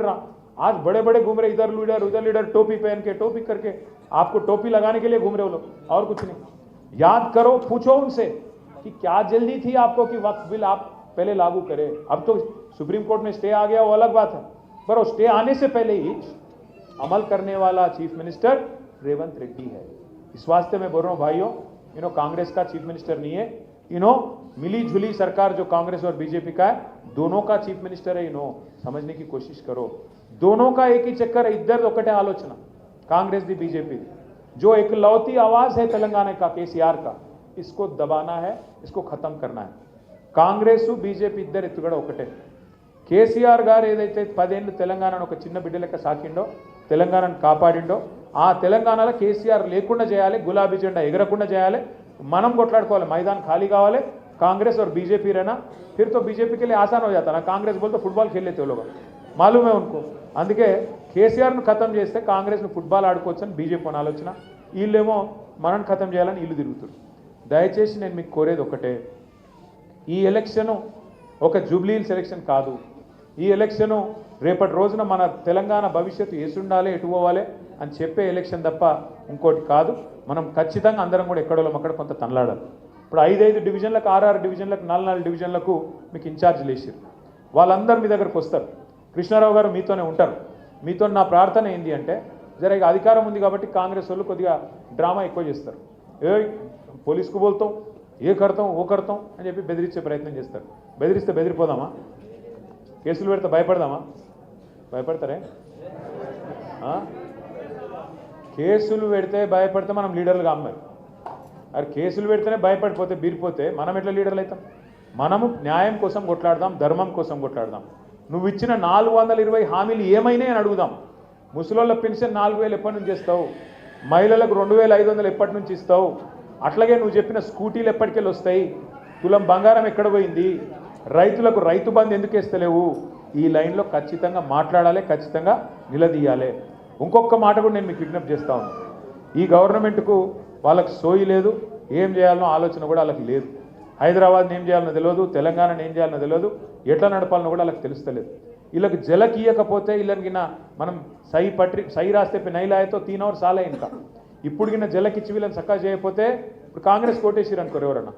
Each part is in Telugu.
लीडर रहा। आज बड़े बड़े घूम रहे, इधर लीडर उधर लीडर टोपी पहन के, टोपी करके। आपको टोपी लगाने के लिए घूम रहे हो लोग, और कुछ नहीं। याद करो, पूछो उनसे कि क्या जल्दी थी आपको कि वक्त बिल आप पहले लागू करें। अब तो सुप्रीम कोर्ट में स्टे आ गया, वो अलग बात है। पर वो स्टे आने से पहले ही अमल करने वाला चीफ मिनिस्टर रेवंत रेड्डी है। इस वास्ते मैं बोल रहा हूँ, भाइयों यू नो कांग्रेस का चीफ मिनिस्टर नहीं है। यू नो मिली जुली सरकार जो कांग्रेस और बीजेपी का है दोनों का चीफ मिनिस्टर है यू नो समझने की कोशिश करो दोनों का एक ही चक्कर है इधर ఒకటే ఆలోచన कांग्रेस दी बीजेपी जो एक लौती आवाज है तेलंगाना का केसीआर का इसको दबाना है इसको खत्म करना है కాంగ్రెస్ బీజేపీ ఇద్దరు ఎత్తుగడ ఒకటే కేసీఆర్ గారు ఏదైతే పదేళ్ళు తెలంగాణను ఒక చిన్న బిడ్డ లెక్క సాకిండో తెలంగాణను కాపాడిండో ఆ తెలంగాణలో కేసీఆర్ లేకుండా చేయాలి గులాబీ జెండా ఎగరకుండా చేయాలి మనం కొట్లాడుకోవాలి మైదాన్ ఖాళీ కావాలి कांग्रेस और बीजेपी रहना फिर तो बीजेपी के लिए आसान हो जाता ना कांग्रेस बोल तो फुटबॉल खेल लेते हो लोग मालूम है उनको అందుకే కేసీఆర్ను ఖతం చేస్తే కాంగ్రెస్ను ఫుట్బాల్ ఆడుకోవచ్చు అని బీజేపీ అని ఆలోచన వీళ్ళేమో మనని ఖతం చేయాలని ఇల్లు తిరుగుతారు దయచేసి నేను మీకు కోరేది ఒకటే ఈ ఎలక్షను ఒక జూబ్లీహిల్స్ ఎలక్షన్ కాదు ఈ ఎలక్షను రేపటి రోజున మన తెలంగాణ భవిష్యత్తు ఎసుండాలి ఎటు పోవాలి అని చెప్పే ఎలక్షన్ తప్ప ఇంకోటి కాదు. మనం ఖచ్చితంగా అందరం కూడా ఎక్కడోళ్ళం అక్కడ కొంత తనలాడాలి. ఇప్పుడు ఐదైదు డివిజన్లకు ఆరారు డివిజన్లకు నాలుగు నాలుగు డివిజన్లకు మీకు ఇన్ఛార్జ్లు వేసారు వాళ్ళందరూ మీ దగ్గరకు వస్తారు. కృష్ణారావు గారు మీతోనే ఉంటారు. మీతో నా ప్రార్థన ఏంటి అంటే జర అధికారం ఉంది కాబట్టి కాంగ్రెస్ వాళ్ళు కొద్దిగా డ్రామా ఎక్కువ చేస్తారు. ఏ పోలీసుకు బోల్తాం ఏ కడతాం ఓ కడతాం అని చెప్పి బెదిరించే ప్రయత్నం చేస్తారు. బెదిరిస్తే బెదిరిపోదామా? కేసులు పెడితే భయపడదామా? భయపడతారే? కేసులు పెడితే భయపడితే మనం లీడర్లుగా అమ్మాయి అరే కేసులు పెడితేనే భయపడిపోతే బీరిపోతే మనం ఎట్లా లీడర్లు అవుతాం? మనము న్యాయం కోసం కొట్లాడదాం ధర్మం కోసం కొట్లాడదాం. నువ్వు ఇచ్చిన నాలుగు వందల ఇరవై హామీలు ఏమైనాయి అని అడుగుదాం. ముసలోళ్ళ పెన్షన్ నాలుగు వేలు ఎప్పటి నుంచి ఇస్తావు? మహిళలకు రెండు వేల ఐదు వందలు ఎప్పటి నుంచి ఇస్తావు? అట్లాగే నువ్వు చెప్పిన స్కూటీలు ఎప్పటికెళ్ళి వస్తాయి? తులం బంగారం ఎక్కడ పోయింది? రైతులకు రైతు బంధు ఎందుకు వేస్తలేవు? ఈ లైన్లో ఖచ్చితంగా మాట్లాడాలి ఖచ్చితంగా నిలదీయాలి. ఇంకొక మాట కూడా నేను మీకు విజ్ఞప్తి చేస్తా ఉన్నాను ఈ గవర్నమెంట్కు వాళ్ళకి సోయి లేదు ఏం చేయాలనో ఆలోచన కూడా వాళ్ళకి లేదు. హైదరాబాద్ని ఏం చేయాలనో తెలియదు తెలంగాణను ఏం చేయాలనో తెలియదు ఎట్లా నడపాలనో కూడా వాళ్ళకి తెలుస్తలేదు. వీళ్ళకి జలకి ఇయ్యకపోతే వీళ్ళకి మనం సై పట్రి సై రాస్తే నైలాయతో తీన్ అవర్ సాలే ఇంకా. ఇప్పుడు గిన జలకిచ్చి వీళ్ళని చక్కగా చేయకపోతే ఇప్పుడు కాంగ్రెస్ కోటేసిరు అనుకోరు ఎవరన్నా.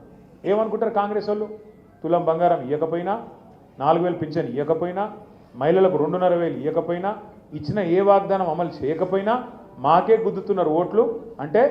ఏమనుకుంటారు కాంగ్రెస్ వాళ్ళు? తులం బంగారం ఇవ్వకపోయినా నాలుగు వేలు పింఛన్ ఇవ్వకపోయినా మహిళలకు రెండున్నర వేలు ఇవ్వకపోయినా ఇచ్చిన ఏ వాగ్దానం అమలు చేయకపోయినా మాకే గుద్దుతున్నారు ఓట్లు. అంటే